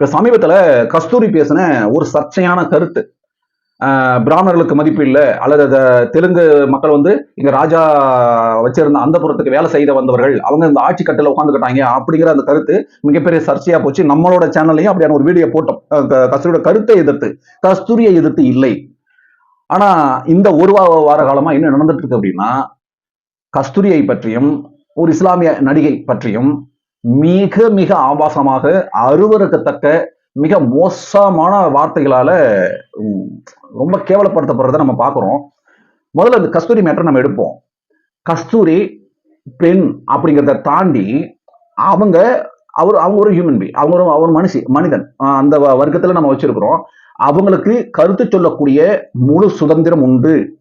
இப்ப சமீபத்துல கஸ்தூரி பேசின ஒரு சர்ச்சையான கருத்து. ஆஹ் பிராமணர்களுக்கு மதிப்பு இல்லை அல்லது தெலுங்கு மக்கள் வந்து இங்க ராஜா வச்சிருந்த அந்த புறத்துக்கு வேலை செய்த வந்தவர்கள் அவங்க இந்த ஆட்சி கட்டில உட்காந்துக்கிட்டாங்க அப்படிங்கிற அந்த கருத்து மிகப்பெரிய சர்ச்சையா போச்சு. நம்மளோட சேனல்லையும் அப்படியான ஒரு வீடியோ போட்டோம். கஸ்தூரியோட கருத்தை எதிர்த்து. கஸ்தூரியை எதிர்த்து இல்லை. ஆனா இந்த ஒரு வார காலமா என்ன நடந்துட்டு இருக்கு அப்படின்னா கஸ்தூரியை பற்றியும் ஒரு இஸ்லாமிய நடிகை பற்றியும் மிக மிக ஆபாசமாக அருவருக்கத்தக்க மிக மோசமான வார்த்தைகளால ரொம்ப கேவலப்படுத்தப்படுறதை நம்ம பார்க்குறோம். முதல்ல இந்த கஸ்தூரி மேட்டர் நம்ம எடுப்போம். கஸ்தூரி பெண் அப்படிங்கிறத தாண்டி அவங்க அவர் அவங்க ஒரு ஹியூமன் பி அவங்க ஒரு அவர் மனுஷி மனிதன் அந்த வ- நம்ம வச்சிருக்கிறோம். அவங்களுக்கு கருத்து சொல்லக்கூடிய முழு சுதந்திரம் உண்டு.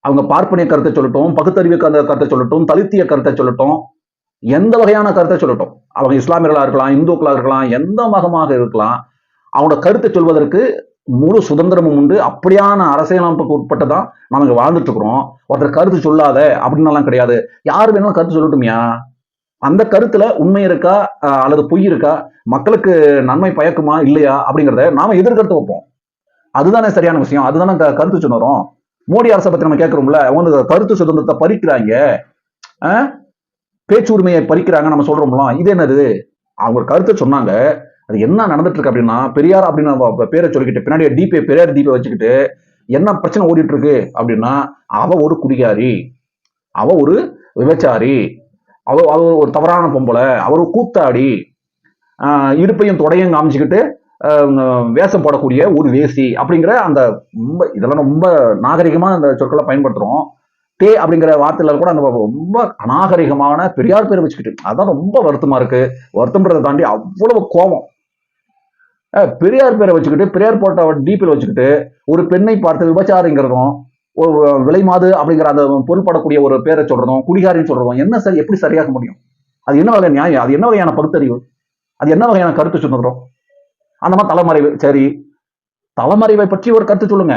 அவங்க பார்ப்பனிய கருத்தை சொல்லட்டும் பகுத்தறிவு கருத்தை சொல்லட்டும் தலித்திய கருத்தை சொல்லட்டும் எந்த வகையான கருத்தை சொல்லட்டும்? அவங்க இஸ்லாமியர்களாக இருக்கலாம் இந்துக்களாக இருக்கலாம் எந்த மதமாக இருக்கலாம் அவங்களோட கருத்தை சொல்வதற்கு முழு சுதந்திரமும் உண்டு. அப்படியான அரசியலமைப்புக்கு உட்பட்டுதான் நம்ம இங்க வாழ்ந்துட்டு இருக்கிறோம். ஒருத்தர் கருத்து சொல்லாத அப்படின்னாலாம் கிடையாது. யார் வேணாலும் கருத்து சொல்லட்டும்யா? அந்த கருத்துல உண்மை இருக்கா அல்லது பொய் இருக்கா? மக்களுக்கு நன்மை பயக்குமா இல்லையா? அப்படிங்கிறத நாம எதிர்கருத்து வைப்போம். அதுதானே சரியான விஷயம். அதுதானே க- கருத்து சொன்னோம் மோடி அரசை பத்தி நம்ம கேட்கிறோம்ல அவங்க கருத்து சுதந்திரத்தை பறிக்கிறாங்க. பேச்சு உரிமையை பறிக்கிறாங்க நம்ம சொல்றோம்லாம். இது என்னது? அவங்க கருத்தை சொன்னாங்க. அது என்ன நடந்துட்டு இருக்கு அப்படின்னா பெரியார் அப்படின்னு பேரை சொல்லிக்கிட்டு பின்னாடி டிபே பெரியார் டிபே வச்சுக்கிட்டு என்ன பிரச்சனை ஓடிட்டு இருக்கு அப்படின்னா அவ ஒரு குடிகாரி அவ ஒரு விபச்சாரி அவ அவ ஒரு தவறான பொம்பளை அவர் கூத்தாடி இடுப்பையும் தொடையும் காமிச்சுக்கிட்டு வேஷம் போடக்கூடிய ஒரு வேசி அப்படிங்கிற அந்த ரொம்ப இதெல்லாம் ரொம்ப நாகரிகமாக அந்த சொற்களை பயன்படுத்துகிறோம் தே அப்படிங்கிற வார்த்தையில கூட அந்த ரொம்ப அநாகரிகமான பெரியார் பேரை வச்சுக்கிட்டு அதான் ரொம்ப வருத்தமா இருக்கு. வருத்தம்ன்றதை தாண்டி அவ்வளவு கோபம். பெரியார் பேரை வச்சுக்கிட்டு பெரியார் போட்ட டீப்பில் வச்சுக்கிட்டு ஒரு பெண்ணை பார்த்து விபச்சாரிங்கிறதும் ஒரு விலை மாது அப்படிங்கிற அந்த பொருள்படக்கூடிய ஒரு பேரை சொல்றதும் குடிகாரின்னு சொல்றதும் என்ன சரி எப்படி சரியாக முடியும்? அது என்ன வகை நியாயம்? அது என்ன வகையான பகுத்தறிவு? அது என்ன வகையான கருத்து சொல்லுகிறோம்? அந்த மாதிரி தலைமறைவு சரி. தலைமறைவை பற்றி ஒரு கருத்து சொல்லுங்க.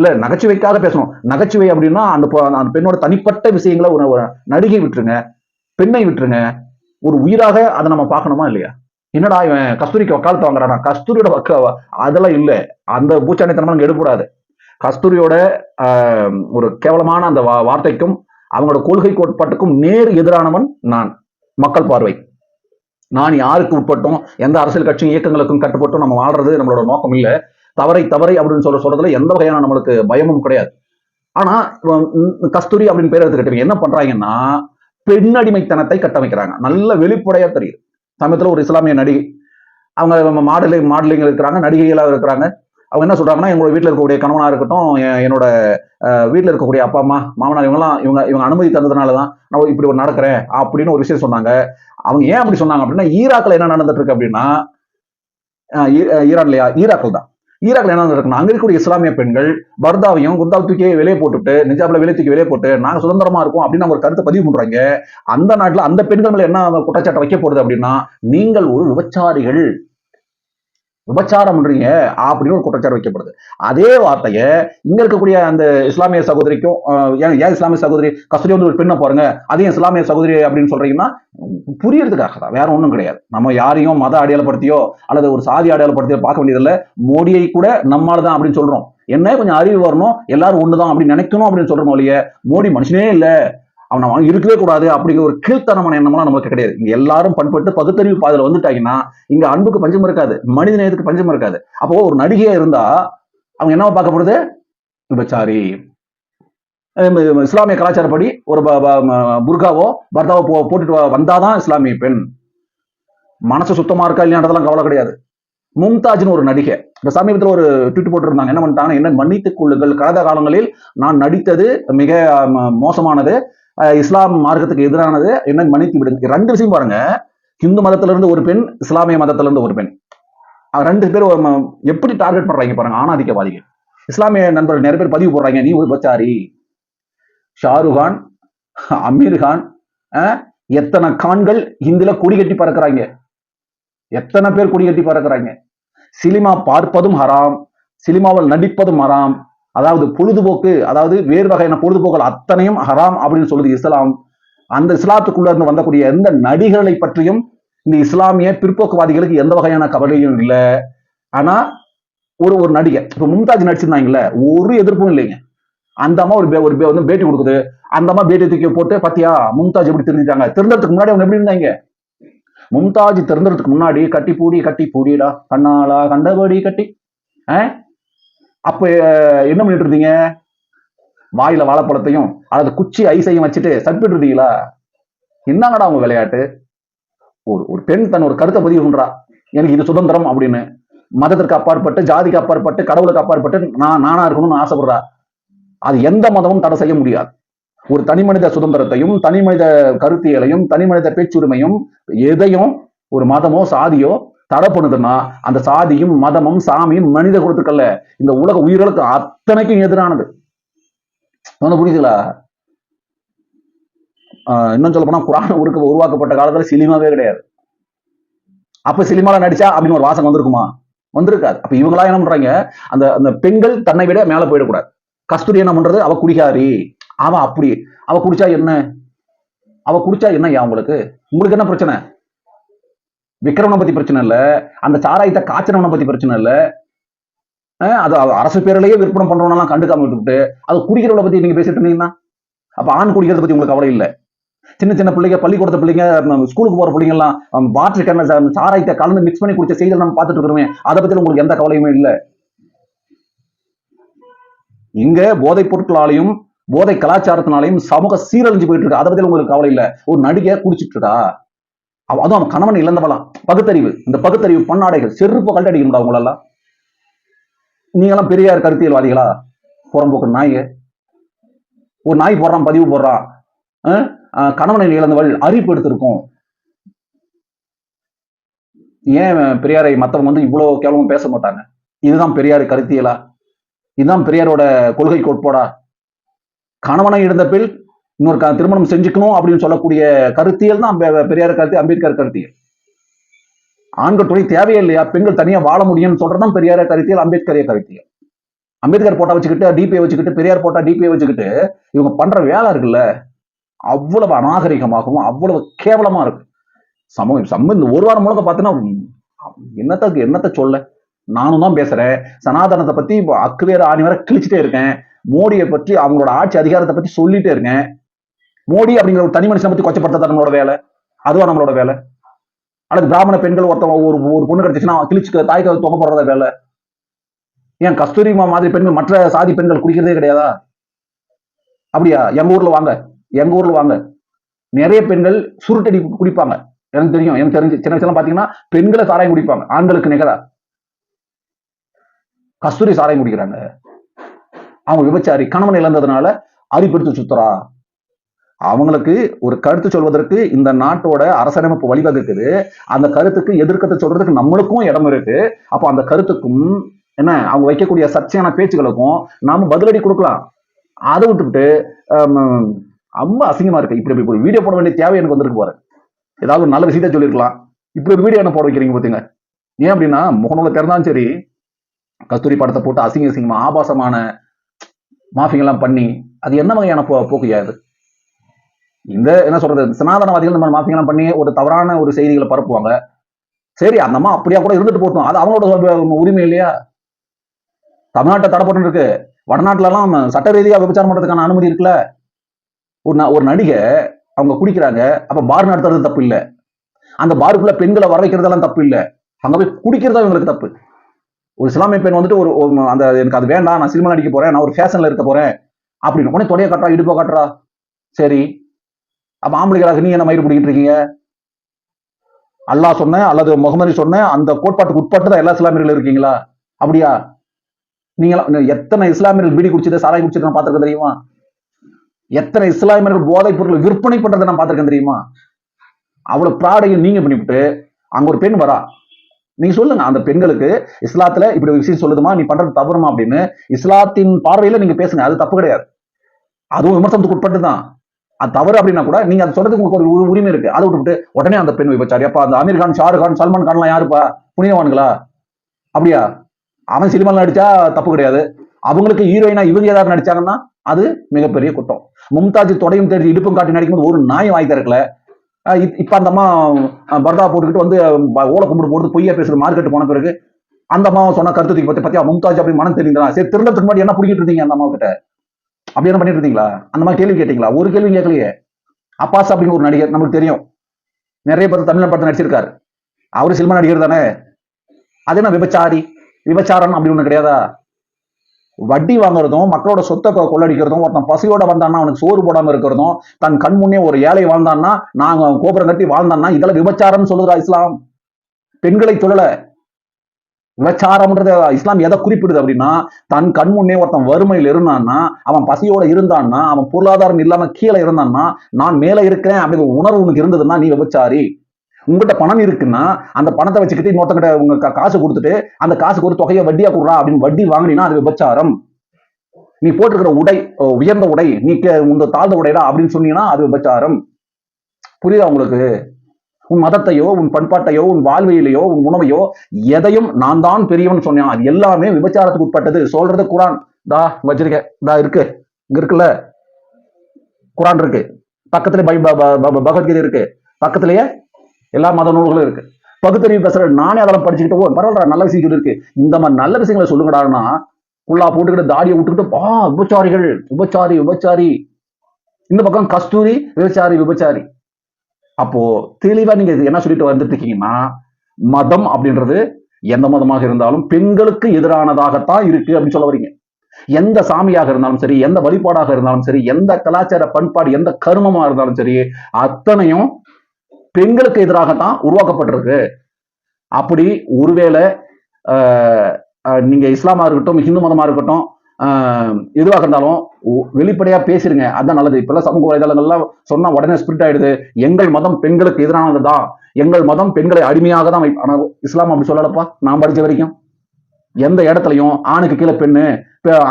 இல்ல நகைச்சுவைக்காக பேசணும். நகைச்சுவை அப்படின்னா அந்த அந்த பெண்ணோட தனிப்பட்ட விஷயங்களை ஒரு நடிகை விட்டுருங்க பெண்ணை விட்டுருங்க. ஒரு உயிராக அதை நம்ம பார்க்கணுமா இல்லையா? என்னடா இவன் கஸ்தூரிக்கு வக்காலத்து வாங்குறானா? கஸ்தூரியோட வக்க அதெல்லாம் இல்ல. அந்த பூச்சாண்டித்தனமா நாங்க எடுக்கூடாது கஸ்தூரியோட ஆஹ், ஒரு கேவலமான அந்த வா- வார்த்தைக்கும் அவங்களோட கொள்கை கோட்பாட்டுக்கும் நேர் எதிரானவன் நான். மக்கள் பார்வை. நான் யாருக்கு உட்பட்டோம்? எந்த அரசியல் கட்சியும் இயக்கங்களுக்கும் கட்டுப்பட்டும்? நம்ம வாழ்றது நம்மளோட நோக்கம் இல்ல. தவறை தவறை அப்படின்னு சொல்ல சொல்றதுல எந்த வகையான நம்மளுக்கு பயமும் கிடையாது. ஆனா கஸ்தூரி அப்படின்னு பேர் எடுத்துக்கிட்டீங்க. என்ன பண்றாங்கன்னா பெண்ணடிமைத்தனத்தை கட்டமைக்கிறாங்க. நல்ல வெளிப்படையா தெரியுது. சமயத்துல ஒரு இஸ்லாமிய நடிகை அவங்க மாடலிங் மாடலிங் இருக்கிறாங்க நடிகைகளாக இருக்கிறாங்க. அவங்க என்ன சொல்றாங்கன்னா எங்களோட வீட்டில் இருக்கக்கூடிய கணவனா இருக்கட்டும் என்னோட வீட்டில் இருக்கக்கூடிய அப்பா அம்மா மாமனார் இவங்கெல்லாம் இவங்க இவங்க அனுமதி தந்ததுனால தான் நான் இப்படி ஒரு நடக்கிறேன் அப்படின்னு ஒரு விஷயம் சொன்னாங்க. அவங்க ஏன் அப்படி சொன்னாங்க அப்படின்னா ஈராக்ல என்ன நடந்துட்டு இருக்கு அப்படின்னா அஹ், ஈ- அஹ், ஈரான்லயா தான். ஈராக்ல என்ன நடக்குன்னா அங்க இருக்கக்கூடிய இஸ்லாமிய பெண்கள் பர்தாவையும் குர்தாவை தூக்கி வெளியே போட்டுட்டு நிஜாப்ல வெளியே தூக்கி வெளியே போட்டு நாங்க சுதந்திரமா இருக்கோம் அப்படின்னு அவங்க ஒரு கருத்தை பதிவு பண்றாங்க. அந்த நாட்டுல அந்த பெண்கள் மேல என்ன குற்றச்சாட்டை வைக்க போடுது அப்படின்னா நீங்கள் ஒரு விபச்சாரிகள். விபச்சாரம் பண்றீங்க அப்படின்னு ஒரு குற்றச்சாட்டு வைக்கப்படுது. அதே வார்த்தையை இங்க இருக்கக்கூடிய அந்த இஸ்லாமிய சகோதரிக்கும் ஏன் ஏன் இஸ்லாமிய சகோதரி கஸ்தூரி வந்து ஒரு பெண்ணை பாருங்க அதையும் இஸ்லாமிய சகோதரி அப்படின்னு சொல்றீங்கன்னா புரியறதுக்காக தான் வேற ஒன்றும் கிடையாது. நம்ம யாரையும் மத அடையாளப்படுத்தியோ அல்லது ஒரு சாதி அடையாளப்படுத்தியோ பார்க்க வேண்டியதில்லை. மோடியை கூட நம்மால தான் அப்படின்னு சொல்றோம். என்ன கொஞ்சம் அறிவு வரணும் எல்லாரும் ஒண்ணுதான் அப்படின்னு நினைக்கணும் அப்படின்னு சொல்றோம் இல்லையே மோடி மனுஷனே இல்லை. அவன் அவன் இருக்கவே கூடாது அப்படிங்கிற ஒரு கீழ்த்தனமான எண்ணம்லாம் நமக்கு கிடையாது. இங்க எல்லாரும் பண்பட்டு பகுத்தறிவு பாதையில வந்துட்டாங்கன்னா இங்க அன்புக்கு பஞ்சம் இருக்காது மனித நேயத்துக்கு பஞ்சம் இருக்காது. அப்போ ஒரு நடிகையா இருந்தா அவங்க என்னவா பார்க்க போறது? விபச்சாரி. இஸ்லாமிய கலாச்சாரப்படி ஒரு புர்காவோ பர்தாவோ போ போட்டுட்டு வந்தாதான் இஸ்லாமிய பெண். மனசு சுத்தமா இருக்கா இல்லையான்றதெல்லாம் கவலை கிடையாது. மும்தாஜ்னு ஒரு நடிகை. இந்த சமீபத்தில் ஒரு ட்விட் போட்டிருந்தாங்க. என்ன பண்ணிட்டாங்க என்ன மன்னித்துக் கொள்ளுங்கள். கடந்த காலங்களில் நான் நடித்தது மிக ம- மோசமானது. இஸ்லாம் மார்க்கத்துக்கு எதிரானது என்ன மன்னித்து விடுங்க. ரெண்டு விஷயம் பாருங்க. ஹிந்து மதத்துல இருந்து ஒரு பெண் இஸ்லாமிய மதத்துல இருந்து ஒரு பெண். ரெண்டு பேர் ம- எப்படி டார்கெட் பண்றாங்க பாருங்க ஆணாதிக்கவாதிகள். இஸ்லாமிய நண்பர்கள் நிறைய பேர் பதிவு போடுறாங்க நீ ஒரு பச்சாரி ஷாருக் கான் அமீர் கான் எத்தனை கான்கள் இந்துல கொடி கட்டி பறக்குறாங்க. எத்தனை பேர் கொடி கட்டி பறக்குறாங்க. சினிமா பார்ப்பதும் ஹராம். சினிமாவில் நடிப்பதும் ஹராம். அதாவது பொழுதுபோக்கு அதாவது வேறு வகையான பொழுதுபோக்குகள் அத்தனையும் ஹராம் அப்படின்னு சொல்லுது இஸ்லாம். அந்த இஸ்லாத்துக்குள்ள இருந்து வந்தக்கூடிய எந்த நடிகர்களை பற்றியும் இந்த இஸ்லாமிய பிற்போக்குவாதிகளுக்கு எந்த வகையான கவலையும் இல்லை. ஆனா ஒரு ஒரு நடிகை இப்ப மும்தாஜ் நடிச்சிருந்தாங்கல்ல ஒரு எதிர்ப்பும் இல்லைங்க. அந்த அம்மா ஒரு பே- ஒரு பே- வந்து பேட்டி கொடுக்குது. அந்த அம்மா பேட்டி தூக்கி போட்டு பாத்தியா மும்தாஜ் எப்படி தெரிஞ்சுட்டாங்க? திருந்தறதுக்கு முன்னாடி அவங்க எப்படி இருந்தாங்க? மும்தாஜ் திறந்ததுக்கு முன்னாடி கட்டி பூடி கட்டி பூடிடா கண்ணாலா கண்டபடி கட்டி ஆ? அப்ப என்ன பண்ணிட்டு இருந்தீங்க? வாயில வாழைப்பழத்தையும் அல்லது குச்சி ஐசையும் வச்சுட்டு சப்பிட்டு இருந்தீங்களா? என்னங்கடா உங்க விளையாட்டு? ஒரு ஒரு பெண் தன் ஒரு கருத்தை பதிவு பண்றா. எனக்கு இது சுதந்திரம் அப்படின்னு. மதத்திற்கு அப்பாற்பட்டு ஜாதிக்கு அப்பாற்பட்டு கடவுளுக்கு அப்பாற்பட்டு நான் நானா இருக்கணும்னு ஆசைப்படுறா. அது எந்த மதமும் தடை செய்ய முடியாது. ஒரு தனி மனித சுதந்திரத்தையும் தனி மனித கருத்தியலையும் தனி மனித பேச்சுரிமையும் எதையும் ஒரு மதமோ சாதியோ தடை பண்ணுதுன்னா அந்த சாதியும் மதமும் சாமியும் மனித குலத்துக்கல்ல. இந்த உலக உயிர்களுக்கு அத்தனைக்கும் எதிரானது. ஒன்று புரியுதுங்களா? ஆஹ் இன்னும் சொல்ல போனா குரான் உருக்கு உருவாக்கப்பட்ட காலத்துல சினிமாவே கிடையாது. அப்ப சினிமால நடிச்சா அப்படின்னு ஒரு வாசம் வந்திருக்குமா? வந்திருக்காது. அப்ப இவங்களா என்ன பண்றாங்க? அந்த அந்த பெண்கள் தன்னை விட மேல போயிடக்கூடாது. கஸ்தூரி என்ன பண்றது? அவ குடிகாரி. அவ அப்படி. அவ குடிச்சா என்ன? அவ குடிச்சா என்ன உங்களுக்கு? உங்களுக்கு என்ன பிரச்சனை? விக்ரமனை பத்தி பிரச்சனை இல்ல. அந்த சாராயத்தை காய்ச்சனவனை பத்தி பிரச்சனை இல்ல. அது அரசு பேரிலேயே விற்பனை பண்றவனெல்லாம் கண்டுக்காம விட்டுவிட்டு அது குடிக்கிறவளை பத்தி நீங்க பேசிட்டு இருந்தீங்கன்னா அப்ப ஆண் குடிக்கிறத பத்தி உங்களுக்கு கவலை இல்ல. சின்ன சின்ன பிள்ளைங்க பள்ளிக்கூடத்து பிள்ளைங்க ஸ்கூலுக்கு போற பிள்ளைங்க எல்லாம் வாட்டர் கேன சாராயத்தை கலந்து மிக்ஸ் பண்ணி குடிச்ச செய்திகள் நம்ம பார்த்துட்டு இருக்கிறோமே அதை பத்தி உங்களுக்கு எந்த கவலையுமே இல்ல. இங்க போதைப் பொருட்களாலையும் போதை கலாச்சாரத்தினாலையும் சமூக சீரழிஞ்சு போயிட்டு இருக்கு. அதை பத்தி உங்களுக்கு கவலை இல்ல. ஒரு நடிகை குடிச்சிட்டு இருக்கா? அதுவும் அவன் கணவன் இழந்தவளாம் பகுத்தறிவு. இந்த பகுத்தறிவு பண்ணாடைகள் செருப்பு கல்ட்டு அடிக்கணும்டா உங்களெல்லாம் நீங்களாம் பெரியார் கருத்தியல்வாதிகளா? புறம்போக்கு நாய். ஒரு நாய் போடுறான் பதிவு போடுறான் கணவனை இழந்தவள் அரிப்பு எடுத்திருக்கும். ஏன் பெரியாரை மத்தவங்க வந்து இவ்வளவு கேவலமும் பேச மாட்டாங்க? இதுதான் பெரியார் கருத்தியலா? இதுதான் பெரியாரோட கொள்கை கோட்பாடா? கணவனை இழந்த பின் இன்னொரு திருமணம் செஞ்சுக்கணும் அப்படின்னு சொல்லக்கூடிய கருத்தியல் தான் பெரியார் கருத்து அம்பேத்கர் கருத்தியல். ஆண்கள் துணை தேவையே இல்லையா பெண்கள் தனியா வாழ முடியும்னு சொல்றதுதான் பெரியார கருத்தியல் அம்பேத்கரிய கருத்தியல். அம்பேத்கர் போட்டா வச்சுக்கிட்டு டிபிஐ வச்சுக்கிட்டு பெரியார் போட்டா டிபிஐ வச்சுக்கிட்டு இவங்க பண்ற வேலை இருக்குல்ல அவ்வளவு அநாகரிகமாகவும் அவ்வளவு கேவலமா இருக்கு. சமூகம் சம்ம இந்த ஒரு வாரம் முழுக்க பார்த்தீங்கன்னா என்னத்த என்னத்த சொல்ல? நானும் தான் பேசுறேன். சனாதனத்தை பத்தி இப்போ அக்குவேற ஆணி வரை கிழிச்சிட்டே இருக்கேன். மோடியை பற்றி அவங்களோட ஆட்சி அதிகாரத்தை பத்தி சொல்லிட்டே இருக்கேன். மோடி அப்படிங்கிற ஒரு தனி மனுஷனை பத்தி கொச்சப்படுத்த நம்மளோட வேலை. அதுவா நம்மளோட வேலை. அல்லது பிராமண பெண்கள் ஒருத்தவங்க ஒரு ஒரு பொண்ணு கிடைச்சிச்சுன்னா கிழிச்சுக்க தாய்க்கு தொகை போடுறத வேலை. ஏன் கஸ்தூரி மா மாதிரி பெண்கள் மற்ற சாதி பெண்கள் குடிக்கிறதே கிடையாதா? அப்படியா? எங்க ஊர்ல வாங்க. எங்க ஊர்ல வாங்க. நிறைய பெண்கள் சுருட்டடி குடிப்பாங்க. எனக்கு தெரியும். எனக்கு தெரிஞ்சு சின்ன வயசுலாம் பாத்தீங்கன்னா பெண்களை சாராயம் குடிப்பாங்க. ஆண்களுக்கு நிகரா. கஸ்தூரி சாராயம் குடிக்கிறாங்க. அவங்க விபச்சாரி கணவன் இழந்ததுனால அரிப்படுத்து சுத்துறா அவங்களுக்கு ஒரு கருத்து சொல்வதற்கு இந்த நாட்டோட அரசமைப்பு வழிவகுக்குது. அந்த கருத்துக்கு எதிர்க்கத்தை சொல்றதுக்கு நம்மளுக்கும் இடம் இருக்கு. அப்போ அந்த கருத்துக்கும் என்ன அவங்க வைக்கக்கூடிய சர்ச்சையான பேச்சுகளுக்கும் நாம பதிலடி கொடுக்கலாம். அதை விட்டுவிட்டு ரொம்ப அசிங்கமா இருக்கு. இப்படி இப்படி வீடியோ போட வேண்டிய தேவை எனக்கு வந்திருக்கு பாரு. ஏதாவது ஒரு நல்ல விஷயத்த சொல்லியிருக்கலாம். இப்படி ஒரு வீடியோ என்ன போட வைக்கிறீங்க பார்த்தீங்க ஏன் அப்படின்னா முகநூல திறந்தாலும் சரி கஸ்தூரி படத்தை போட்டு அசிங்க அசிங்கமா ஆபாசமான மாஃபிங்கெல்லாம் பண்ணி அது என்ன வகையான போ போக்குயா இந்த என்ன சொல்றது? சனாதனவாதிகள் நம்ம மாதிரி மாஃபிங்கெல்லாம் பண்ணி ஒரு தவறான ஒரு செய்திகளை பரப்புவாங்க. சரி அந்த அம்மா அப்படியா கூட இருந்துட்டு போட்டோம் அது அவங்களோட உரிமை இல்லையா? தமிழ்நாட்டை தடை இருக்கு. வடநாட்டுல எல்லாம் சட்ட ரீதியாக விபச்சாரம் பண்றதுக்கான அனுமதி இருக்குல்ல? ஒரு ந- ஒரு நடிகை அவங்க குடிக்கிறாங்க. அப்ப பார் நடத்துறது தப்பு இல்ல. அந்த பாருக்குள்ள பெண்களை வர வைக்கிறதெல்லாம் தப்பு இல்ல. அங்க போய் குடிக்கிறதா இவங்களுக்கு தப்பு. ஒரு இஸ்லாமிய பெண் வந்துட்டு ஒரு அந்த எனக்கு அது வேண்டாம். நான் சினிமா நடிக்க போறேன். நான் ஒரு ஃபேஷன்ல இருக்க போறேன். அப்படின்னு. உடனே தொடைய காட்டுறா இடுப்பா காட்டுறா. சரி அப்ப ஆம்பளைகளாக நீங்க என்ன மயிறு பிடிக்கிட்டு இருக்கீங்க? அல்லாஹ் சொன்ன அல்லது முகமது சொன்ன அந்த கோட்பாட்டுக்கு உட்பட்டு தான் எல்லா இஸ்லாமியர்களும் இருக்கீங்களா? அப்படியா? நீங்க எத்தனை இஸ்லாமியர்கள் பீடி குடிச்சது சாராய் குடிச்சது நான் பார்த்துருக்க தெரியுமா? எத்தனை இஸ்லாமியர்கள் போதைப் பொருள் விற்பனை பண்றதை நான் பார்த்துருக்கேன் தெரியுமா? அவ்வளவு ப்ராடையும் நீங்க பண்ணிவிட்டு அங்க ஒரு பெண் வரா. நீங்க சொல்லுங்க அந்த பெண்களுக்கு இஸ்லாத்துல இப்படி ஒரு விஷயம் சொல்லுதுமா? நீ பண்றது தவறுமா அப்படின்னு இஸ்லாத்தின் பார்வையில நீங்க பேசுங்க அது தப்பு கிடையாது. அதுவும் விமர்சனத்துக்கு உட்பட்டு தான் அது தவறு அப்படின்னா கூட நீங்க அதை சொல்றதுக்கு உங்களுக்கு ஒரு உரிமை இருக்கு. அதை விட்டுவிட்டு உடனே அந்த பெண் விபச்சாரி அப்ப அந்த அமீர் கான் ஷாருக் கான் சல்மான் கான்லாம் யாருப்பா? புனிதவான்களா? அப்படியா? அவன் சினிமாவில் நடிச்சா தப்பு கிடையாது. அவங்களுக்கு ஹீரோயினா இவங்க ஏதாவது நடிச்சாங்கன்னா அது மிகப்பெரிய குற்றம். மும்தாஜ் தொடையும் தெரிஞ்சு இடுப்பும் காட்டி நடிக்கும்போது ஒரு நாய் வாய் திறக்கல. இப்- இப்ப அந்த அம்மா பர்தா போட்டுக்கிட்டு வந்து ஓலை கும்பிடு போட்டு பொய்யா பேசுறது மார்க்கெட் போன பிறகு அந்த அம்மா சொன்ன கருத்துக்கு பத்தி பத்தியா மும்தாஜ் அப்படி மனம் தெரியுங்களா சரி திருடத்துக்கு திரும்ப என்ன பிடிக்கிட்டு இருந்தீங்க அந்த அம்மா கிட்ட அப்படி என்ன பண்ணிட்டு இருந்தீங்களா அந்த மாதிரி கேள்வி கேட்டீங்களா? ஒரு கேள்வி கேட்கலையே. அப்பாஸ் அப்படிங்கிற ஒரு நடிகர் நமக்கு தெரியும். நிறைய பேர் தமிழ் படத்தை நடிச்சிருக்காரு. அவரு சினிமா நடிகர் தானே? அது என்ன விபச்சாரி. விபச்சாரம் அப்படி ஒண்ணு கிடையாதா? வட்டி வாங்குறதும் மக்களோட சொத்தை கொள்ளடிக்கிறதும் ஒருத்தன் பசியோட வந்தான்னா அவனுக்கு சோறு போடாம இருக்கிறதும் தன் கண் முன்னே ஒரு ஏழை வாழ்ந்தான்னா நாங்க கோபுரம் கட்டி வாழ்ந்தான்னா இதெல்லாம் விபச்சாரம்னு சொல்லுதா இஸ்லாம். பெண்களை சொல்லலை. விபச்சாரம்ன்றது இஸ்லாம் எதை குறிப்பிடுது அப்படின்னா தன் கண் முன்னே ஒருத்தன் வறுமையில் இருந்தான்னா அவன் பசியோட இருந்தான்னா அவன் பொருளாதாரம் இல்லாம கீழே இருந்தான்னா நான் மேல இருக்கிறேன் அப்படிங்கிற உணர்வு உனக்கு இருந்ததுன்னா நீ விபச்சாரி. உங்ககிட்ட பணம் இருக்குன்னா அந்த பணத்தை வச்சுக்கிட்டு இன்னொருத்தங்கிட்ட உங்க காசு கொடுத்துட்டு அந்த காசுக்கு ஒரு தொகையை வட்டியா கொடுறா அப்படின்னு வட்டி வாங்கினீங்கன்னா அது விபச்சாரம். நீ போட்டிருக்கிற உடை ஓ, உயர்ந்த உடை நீ உங்க தாழ்ந்த உடைடா அப்படின்னு சொன்னீங்கன்னா அது விபச்சாரம். புரியுதா உங்களுக்கு? உன் மதத்தையோ உன் பண்பாட்டையோ உன் வாழ்வியலையோ உன் உணவையோ எதையும் நான் தான் பெரியவன் சொன்னேன். அது எல்லாமே விபச்சாரத்துக்கு உட்பட்டது. சொல்றது குரான். தா வச்சிருக்க தா இருக்கு. இங்க இருக்குல்ல? குரான் இருக்கு. பக்கத்துல பை- ப- ப- பகவத்கீதை இருக்கு. பக்கத்திலேயே எல்லா மத நூல்களும் இருக்கு. பகுத்தறிவு பேசுற நானே அதெல்லாம் படிச்சுக்கிட்டு ஓ பரவாயில்ல நல்ல விஷயங்கள் இருக்கு இந்த மாதிரி நல்ல விஷயங்களை சொல்லுங்கடான்னா குள்ளா போட்டுக்கிட்டு தாடியை விட்டுக்கிட்டு பா விபச்சாரிகள் விபச்சாரி விபச்சாரி. இந்த பக்கம் கஸ்தூரி விபச்சாரி விபச்சாரி. அப்போ தெளிவா நீங்க இது என்ன சொல்லிட்டு வந்துட்டு இருக்கீங்கன்னா மதம் அப்படின்றது எந்த மதமாக இருந்தாலும் பெண்களுக்கு எதிரானதாகத்தான் இருக்கு அப்படின்னு சொல்ல வரீங்க. எந்த சாமியாக இருந்தாலும் சரி எந்த வழிபாடாக இருந்தாலும் சரி எந்த கலாச்சார பண்பாடு எந்த கருமமா இருந்தாலும் சரி அத்தனையும் பெண்களுக்கு எதிராகத்தான் உருவாக்கப்பட்டிருக்கு. அப்படி ஒருவேளை நீங்க இஸ்லாமா இருக்கட்டும் இந்து மதமா இருக்கட்டும் எதுவாக இருந்தாலும் வெளிப்படையா பேசிருங்க. அதான் நல்லது. இப்பெல்லாம் சமூக வலைதளங்கள்லாம் சொன்னா உடனே ஸ்பிரிட் ஆயிடுது. எங்கள் மதம் பெண்களுக்கு எதிரானதுதான் எங்கள் மதம் பெண்களை அடிமையாக தான் ஆனா இஸ்லாம் அப்படி சொல்லலப்பா. நான் படிச்ச வரைக்கும். எந்த இடத்துலையும் ஆணுக்கு கீழே பெண்ணு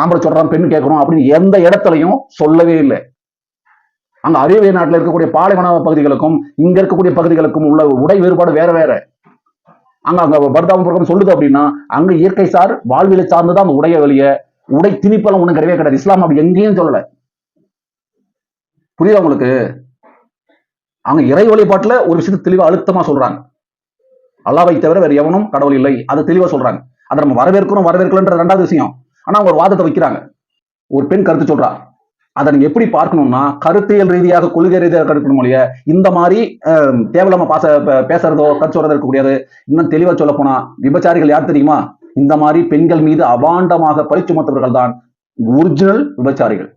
ஆம்பளை சொல்றான் பெண் கேட்கணும் அப்படின்னு எந்த இடத்துலையும் சொல்லவே இல்லை. அங்க அரேபிய நாட்டில் இருக்கக்கூடிய பாலைவன பகுதிகளுக்கும் இங்க இருக்கக்கூடிய பகுதிகளுக்கும் உள்ள உடை வேறுபாடு வேற வேற. அங்க அங்க பர்தாவும் சொல்லுது அப்படின்னா அங்க இயற்கை சார் வாழ்வியலை சார்ந்துதான் அந்த உடைய வெளிய உடை திணிப்பெல்லாம் ஒண்ணும் கிடையவே கிடையாது. இஸ்லாம் அப்படி எங்கேயும் சொல்லல. புரியுதா உங்களுக்கு? அவங்க இறை வழிபாட்டுல ஒரு விஷயத்தை தெளிவா அழுத்தமா சொல்றாங்க. அல்லாவை தவிர வேற எவனும் கடவுள் இல்லை. அதை தெளிவா சொல்றாங்க. அதை நம்ம வரவேற்கிறோம் வரவேற்கலன்ற ரெண்டாவது விஷயம். ஆனா அவங்க ஒரு வாதத்தை வைக்கிறாங்க. ஒரு பெண் கருத்து சொல்றா. அதை நீங்க எப்படி பார்க்கணும்னா கருத்தியல் ரீதியாக கொள்கை ரீதியாக கருக்கணும் இல்லையா? இந்த மாதிரி அஹ், தேவையில்லாம பாச பேசுறதோ கருத்து சொல்றதோ இருக்கக்கூடியது இன்னும் தெளிவா சொல்ல போனா விபச்சாரிகள் யார் தெரியுமா? இந்த மாதிரி பெண்கள் மீது அபாண்டமாக பழி சுமத்தவர்கள் தான் ஒரிஜினல் விபச்சாரிகள்.